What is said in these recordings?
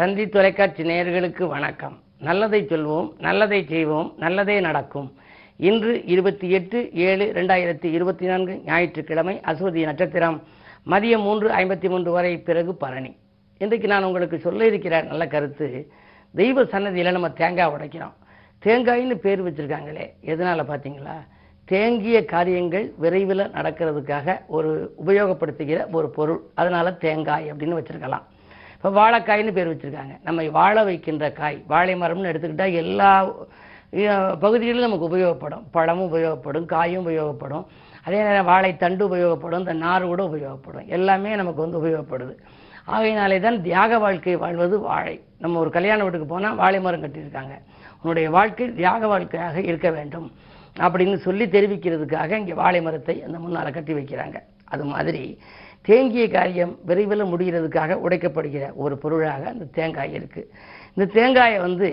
தந்தி தொலைக்காட்சி நேயர்களுக்கு வணக்கம். நல்லதை சொல்வோம் நல்லதை செய்வோம் நல்லதே நடக்கும். இன்று இருபத்தி எட்டு ஏழு ரெண்டாயிரத்தி இருபத்தி நான்கு ஞாயிற்றுக்கிழமை அஸ்வதி நட்சத்திரம். மதியம் மூன்று ஐம்பத்தி மூன்று வரை பிறகு பரணி. இன்றைக்கு நான் உங்களுக்கு சொல்ல இருக்கிற நல்ல கருத்து தெய்வ சன்னதியில் நம்ம தேங்காய் உடைக்கிறோம். தேங்காய்னு பேர் வச்சுருக்காங்களே எதனால் பார்த்தீங்களா? தேங்கிய காரியங்கள் விரைவில் நடக்கிறதுக்காக ஒரு உபயோகப்படுத்துகிற ஒரு பொருள். அதனால் தேங்காய் அப்படின்னு வச்சுருக்கலாம். இப்போ வாழைக்காய்னு பேர் வச்சுருக்காங்க. நம்ம வாழை வைக்கின்ற காய் வாழை மரம்னு எடுத்துக்கிட்டால் எல்லா பகுதிகளிலும் நமக்கு உபயோகப்படும். பழமும் உபயோகப்படும் காயும் உபயோகப்படும். அதே நேரம் வாழை தண்டு உபயோகப்படும் இந்த நார் கூட உபயோகப்படும். எல்லாமே நமக்கு வந்து உபயோகப்படுது. ஆகையினாலே தான் தியாக வாழ்க்கை வாழ்வது வாழை. நம்ம ஒரு கல்யாண வீட்டுக்கு போனால் வாழை மரம் கட்டியிருக்காங்க. உன்னுடைய வாழ்க்கை தியாக வாழ்க்கையாக இருக்க வேண்டும் அப்படின்னு சொல்லி தெரிவிக்கிறதுக்காக இங்கே வாழை மரத்தை அந்த முன்னால் கட்டி வைக்கிறாங்க. அது மாதிரி தேங்கிய காரியம் விரைவில் முடிகிறதுக்காக உடைக்கப்படுகிற ஒரு பொருளாக அந்த தேங்காய் இருக்குது இந்த தேங்காயை வந்து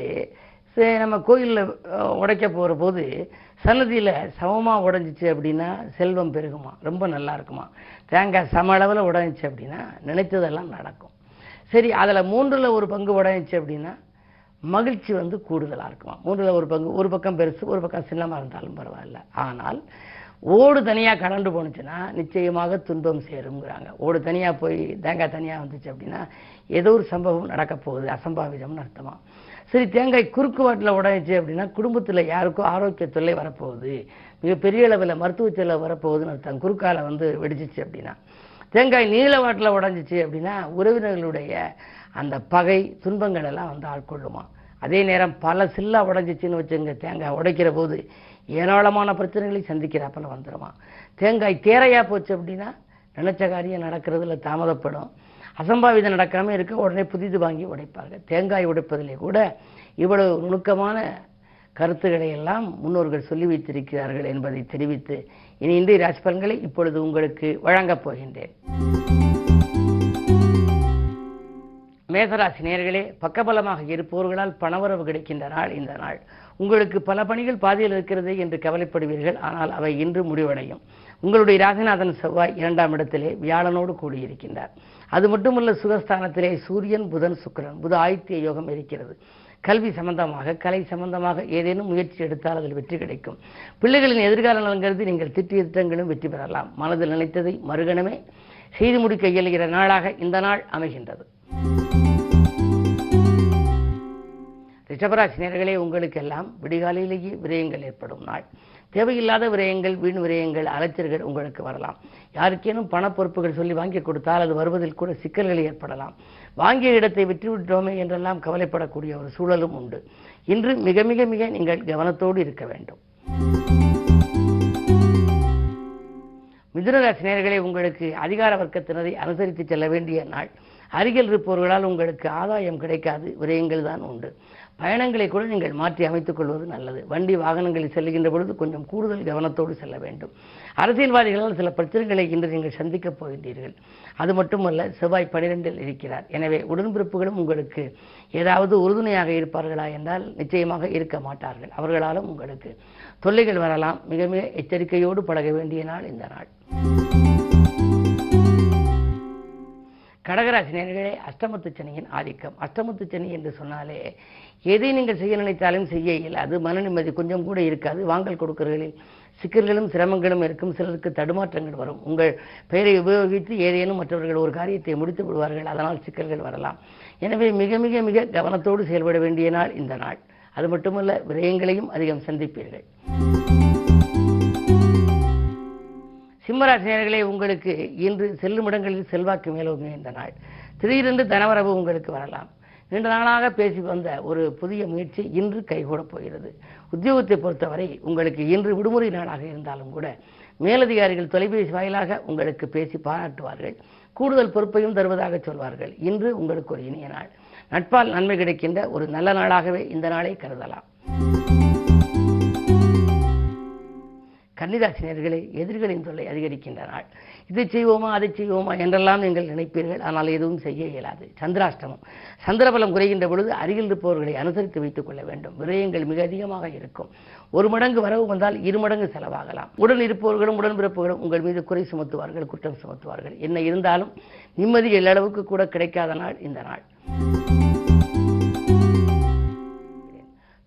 சே- நம்ம கோயிலில் உடைக்க போகிற போது சன்னதியில் சமமாக உடஞ்சிச்சு அப்படின்னா செல்வம் பெருகுமா? ரொம்ப நல்லா இருக்குமா? தேங்காய் சம அளவில் உடஞ்சிச்சு அப்படின்னா நினைத்ததெல்லாம் நடக்கும். சரி அதில் மூன்றில் ஒரு பங்கு உடஞ்சிச்சு அப்படின்னா மகிழ்ச்சி வந்து கூடுதலாக இருக்குமா? மூன்றில் ஒரு பங்கு ஒரு பக்கம் பெருசு ஒரு பக்கம் சின்னமாக இருந்தாலும் பரவாயில்ல. ஆனால் ஓடு தனியாக கலண்டு போணுச்சுன்னா நிச்சயமாக துன்பம் சேருங்கிறாங்க ஓடு தனியாக போய் தேங்காய் தனியாக வந்துச்சு அப்படின்னா ஏதோ ஒரு சம்பவம் நடக்க போகுது. அசம்பாவிதம்னு அர்த்தமா. சரி தேங்காய் குறுக்கு வாட்டில் உடைஞ்சிச்சு அப்படின்னா குடும்பத்தில் யாருக்கும் ஆரோக்கிய தொல்லை வரப்போகுது. மிகப்பெரிய அளவில் மருத்துவ செலவு வரப்போகுதுன்னு அர்த்தம். குறுக்கால வந்து வெடிச்சிச்சு அப்படின்னா. தேங்காய் நீல வாட்டில் உடைஞ்சிச்சு அப்படின்னா உறவினர்களுடைய அந்த பகை துன்பங்கள் எல்லாம் வந்து ஆட்கொள்ளுமா அதே நேரம் பல சில்லா உடஞ்சிச்சின்னு வச்சுங்க தேங்காய் உடைக்கிற போது ஏராளமான பிரச்சனைகளை சந்திக்கிறாப்பில் வந்துடுவான் தேங்காய் தேரையாக போச்சு அப்படின்னா நினைச்ச காரியம் நடக்கிறதுல தாமதப்படும். அசம்பாவிதம் நடக்காமல் இருக்க உடனே புதிது வாங்கி உடைப்பார்கள். தேங்காய் உடைப்பதிலே கூட இவ்வளவு நுணுக்கமான கருத்துக்களை எல்லாம் முன்னோர்கள் சொல்லி வைத்திருக்கிறார்கள் என்பதை தெரிவித்து இனி இன்றைய ராசிபலன்களை இப்பொழுது உங்களுக்கு வழங்கப் போகின்றேன். மேசராசி நேர்களே பக்கபலமாக இருப்பவர்களால் பணவரவு கிடைக்கின்ற நாள் இந்த நாள். உங்களுக்கு பல பணிகள் பாதியில் இருக்கிறது என்று கவலைப்படுவீர்கள். ஆனால் அவை இன்று முடிவடையும். உங்களுடைய ராசிநாதன் செவ்வாய் இரண்டாம் இடத்திலே வியாழனோடு கூடியிருக்கின்றார். அது மட்டுமல்ல சுகஸ்தானத்திலே சூரியன் புதன் சுக்கிரன் புத ஆதித்ய யோகம் இருக்கிறது. கல்வி சம்பந்தமாக கலை சம்பந்தமாக ஏதேனும் முயற்சி எடுத்தால் அதில் வெற்றி கிடைக்கும். பிள்ளைகளின் எதிர்கால நலங்கிறது நீங்கள் திட்டிய திட்டங்களும் வெற்றி பெறலாம். மனதில் நினைத்ததை மறுகணமே செய்து முடிக்க இயலுகிற நாளாக இந்த நாள் அமைகின்றது. ரிஷபராசி நேர்களே உங்களுக்கெல்லாம் விடிகாலையிலேயே விரயங்கள் ஏற்படும் நாள். தேவையில்லாத விரயங்கள் வீண் விரயங்கள் அலைச்சல்கள் உங்களுக்கு வரலாம். யாருக்கேனும் பண பொறுப்புகள் சொல்லி வாங்கி கொடுத்தால் அது வருவதில் கூட சிக்கல்கள் ஏற்படலாம். வாங்கிய இடத்தை விற்றுவிட்டோமே என்றெல்லாம் கவலைப்படக்கூடிய ஒரு சூழலும் உண்டு. இன்று மிக மிக மிக நீங்கள் கவனத்தோடு இருக்க வேண்டும். மிதுனராசி நேர்களை உங்களுக்கு அதிகார வர்க்கத்தினரை அனுசரித்து செல்ல வேண்டிய நாள். அருகில் இருப்பவர்களால் உங்களுக்கு ஆதாயம் கிடைக்காது விரயங்கள் தான் உண்டு. பயணங்களை கூட நீங்கள் மாற்றி அமைத்துக் கொள்வது நல்லது. வண்டி வாகனங்களில் செல்கின்ற பொழுது கொஞ்சம் கூடுதல் கவனத்தோடு செல்ல வேண்டும். அரசியல்வாதிகளால் சில பிரச்சனைகளை இன்று நீங்கள் சந்திக்கப் போகின்றீர்கள். அது மட்டுமல்ல செவ்வாய் பனிரெண்டில் இருக்கிறார். எனவே உடன்பிறப்புகளும் உங்களுக்கு ஏதாவது உறுதுணையாக இருப்பார்களா என்றால் நிச்சயமாக இருக்க மாட்டார்கள். அவர்களாலும் உங்களுக்கு தொல்லைகள் வரலாம். மிக மிக எச்சரிக்கையோடு பழக வேண்டிய நாள் இந்த நாள். கடகராசி நேர்களே அஷ்டமத்து சனியின் ஆதிக்கம். அஷ்டமத்து சனி என்று சொன்னாலே எதை நீங்கள் செய்ய நினைத்தாலும் செய்ய இயலாது. மன நிம்மதி கொஞ்சம் கூட இருக்காது. வாங்கல் கொடுக்கறர்களில் சிக்கல்களும் சிரமங்களும் இருக்கும். சிலருக்கு தடுமாற்றங்கள் வரும். உங்கள் பெயரை உபயோகித்து ஏதேனும் மற்றவர்கள் ஒரு காரியத்தை முடித்து விடுவார்கள். அதனால் சிக்கல்கள் வரலாம். எனவே மிக மிக மிக கவனத்தோடு செயல்பட வேண்டிய நாள் இந்த நாள். அது மட்டுமல்ல விரயங்களையும் அதிகம் சந்திப்பீர்கள். சிம்மராசினியர்களே உங்களுக்கு இன்று செல்லும் இடங்களில் செல்வாக்கு மேலோங்க இந்த நாள். திடீரென்று தனவரவு உங்களுக்கு வரலாம். நீண்ட நாளாக பேசி வந்த ஒரு புதிய முயற்சி இன்று கைகூடப் போகிறது. உத்தியோகத்தை பொறுத்தவரை உங்களுக்கு இன்று விடுமுறை நாளாக இருந்தாலும் கூட மேலதிகாரிகள் தொலைபேசி வாயிலாக உங்களுக்கு பேசி பாராட்டுவார்கள். கூடுதல் பொறுப்பையும் தருவதாக சொல்வார்கள். இன்று உங்களுக்கு ஒரு இனிய நாள். நட்பால் நன்மை கிடைக்கின்ற ஒரு நல்ல நாளாகவே இந்த நாளை கருதலாம். கன்னிராசினியர்களே எதிரிகளின் தொல்லை அதிகரிக்கின்ற நாள் இதை செய்வோமா அதை செய்வோமா என்றெல்லாம் நீங்கள் நினைப்பீர்கள். ஆனால் எதுவும் செய்ய இயலாது. சந்திராஷ்டமம். சந்திரபலம் குறைகின்ற பொழுது அருகில் இருப்பவர்களை அனுசரித்து வைத்துக் கொள்ள வேண்டும். விரயங்கள் மிக அதிகமாக இருக்கும். ஒரு மடங்கு வரவு வந்தால் இரு மடங்கு செலவாகலாம். உடன் இருப்பவர்களும் உடன்பிறப்புகளும் உங்கள் மீது குறை சுமத்துவார்கள் குற்றம் சுமத்துவார்கள். என்ன இருந்தாலும் நிம்மதி எல்லளவுக்கு கூட கிடைக்காத நாள் இந்த நாள்.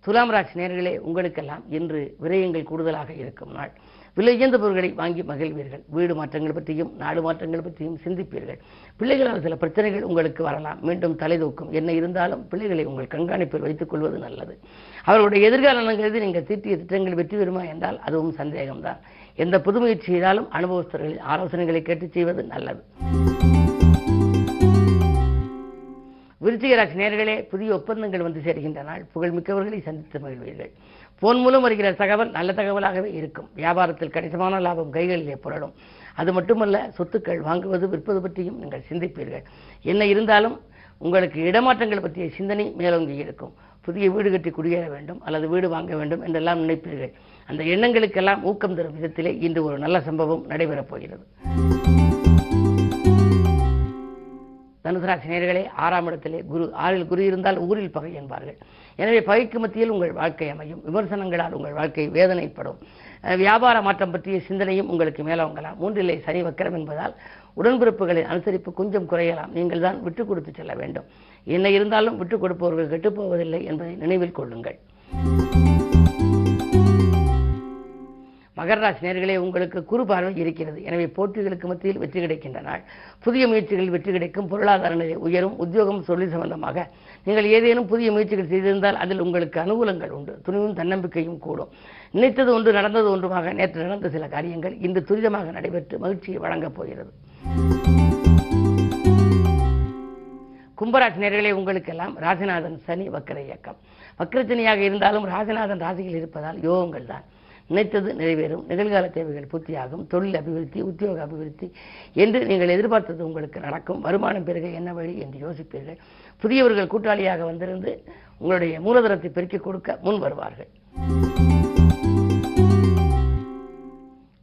துலாம் ராசி நேர்களே உங்களுக்கெல்லாம் இன்று விரயங்கள் கூடுதலாக இருக்கும் நாள். விலை பொருட்களை வாங்கி மகிழ்வீர்கள். வீடு மாற்றங்கள் பற்றியும் நாடு மாற்றங்கள் பற்றியும் சிந்திப்பீர்கள். பிள்ளைகளால் சில பிரச்சனைகள் உங்களுக்கு வரலாம். மீண்டும் தலைதூக்கும் என்ன இருந்தாலும் பிள்ளைகளை உங்கள் கண்காணிப்பில் வைத்துக் கொள்வது நல்லது. அவர்களுடைய எதிர்காலம் கருதி நீங்கள் தீட்டிய திட்டங்கள் வெற்றி பெறுமா என்றால் அதுவும் சந்தேகம்தான். எந்த புதுமுயற்சி செய்தாலும் அனுபவஸ்தர்களின் ஆலோசனைகளை கேட்டு செய்வது நல்லது. விருச்சிகராசி நேர்களே புதிய ஒப்பந்தங்கள் வந்து சேர்கின்ற நாள். புகழ்மிக்கவர்களை சந்தித்து மகிழ்வீர்கள். போன் மூலம் வருகிற தகவல் நல்ல தகவலாகவே இருக்கும். வியாபாரத்தில் கணிசமான லாபம் கைகளிலே புரளும். அது மட்டுமல்ல சொத்துக்கள் வாங்குவது விற்பது பற்றியும் நீங்கள் சிந்திப்பீர்கள். என்ன இருந்தாலும் உங்களுக்கு இடமாற்றங்கள் பற்றிய சிந்தனை மேலோங்கி இருக்கும். புதிய வீடு கட்டி குடியேற வேண்டும் அல்லது வீடு வாங்க வேண்டும் என்றெல்லாம் நினைப்பீர்கள். அந்த எண்ணங்களுக்கெல்லாம் ஊக்கம் தரும் விதத்திலே இன்று ஒரு நல்ல சம்பவம் நடைபெறப் போகிறது. தனுசராசி நேர்களே ஆறாம் இடத்திலே குரு ஆறில் குரு இருந்தால் ஊரில் பகை என்பார்கள். எனவே பகைக்கு மத்தியில் உங்கள் வாழ்க்கை அமையும். விமர்சனங்களால் உங்கள் வாழ்க்கை வேதனைப்படும். வியாபார மாற்றம் பற்றிய சிந்தனையும் உங்களுக்கு மேலோங்கலாம் மூன்றிலே சனி வக்கரம் என்பதால் உடன்பிறப்புகளின் அனுசரிப்பு கொஞ்சம் குறையலாம். நீங்கள் தான் விட்டு கொடுத்து செல்ல வேண்டும். என்ன இருந்தாலும் விட்டு கொடுப்பவர்கள் கெட்டுப்போவதில்லை என்பதை நினைவில் கொள்ளுங்கள். மகராசி நேர்களே உங்களுக்கு குறு பார்வை இருக்கிறது. எனவே போட்டிகளுக்கு மத்தியில் வெற்றி கிடைக்கின்ற நாள். புதிய முயற்சிகளில் வெற்றி கிடைக்கும். பொருளாதார நிலை உயரும். உத்தியோகம் தொழில் சம்பந்தமாக நீங்கள் ஏதேனும் புதிய முயற்சிகள் செய்திருந்தால் அதில் உங்களுக்கு அனுகூலங்கள் உண்டு. துணிவும் தன்னம்பிக்கையும் கூடும். நினைத்தது ஒன்று நடந்தது ஒன்றுமாக நேற்று நடந்த சில காரியங்கள் இன்று துரிதமாக நடைபெற்று மகிழ்ச்சியை வழங்கப் போகிறது. கும்பராசி நேர்களே உங்களுக்கெல்லாம் ராசிநாதன் சனி வக்கர இயக்கம். வக்கரச்சனியாக இருந்தாலும் ராசிநாதன் ராசியில் இருப்பதால் யோகங்கள் தான். நினைத்தது நிறைவேறும். நிகழ்கால தேவைகள் பூர்த்தியாகும். தொழில் அபிவிருத்தி உத்தியோக அபிவிருத்தி என்று நீங்கள் எதிர்பார்த்தது உங்களுக்கு நடக்கும். வருமானம் பெருக என்ன வழி என்று யோசிப்பீர்கள். புதியவர்கள் கூட்டாளியாக வந்திருந்து உங்களுடைய மூலதனத்தை பெருக்கிக் கொடுக்க முன் வருவார்கள்.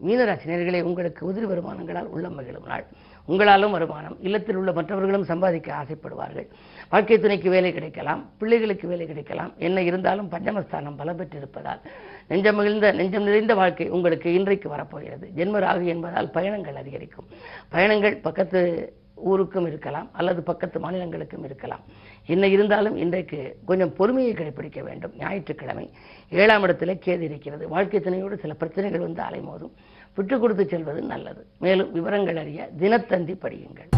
மீனராசினியர்களே உங்களுக்கு உதிரி வருமானங்களால் உள்ளம் மகிழும் நாள் உங்களாலும் வருமானம் இல்லத்தில் உள்ள மற்றவர்களும் சம்பாதிக்க ஆசைப்படுவார்கள். வாழ்க்கை துணைக்கு வேலை கிடைக்கலாம் பிள்ளைகளுக்கு வேலை கிடைக்கலாம். என்ன இருந்தாலும் பஞ்சமஸ்தானம் பலம் பெற்றிருப்பதால் நெஞ்சம் மகிழ்ந்த நெஞ்சம் நிறைந்த வாழ்க்கை உங்களுக்கு இன்றைக்கு வரப்போகிறது. ஜென்மராகு என்பதால் பயணங்கள் அதிகரிக்கும். பயணங்கள் பக்கத்து ஊருக்கும் இருக்கலாம் அல்லது பக்கத்து மாநிலங்களுக்கும் இருக்கலாம். என்ன இருந்தாலும் இன்றைக்கு கொஞ்சம் பொறுமையை கடைபிடிக்க வேண்டும். ஞாயிற்றுக்கிழமை ஏழாம் இடத்துல கேது இருக்கிறது. வாழ்க்கை துணையோடு சில பிரச்சனைகள் வந்து அலைமோதும். விட்டு கொடுத்து செல்வது நல்லது. மேலும் விவரங்கள் அறிய தினத்தந்தி படியுங்கள்.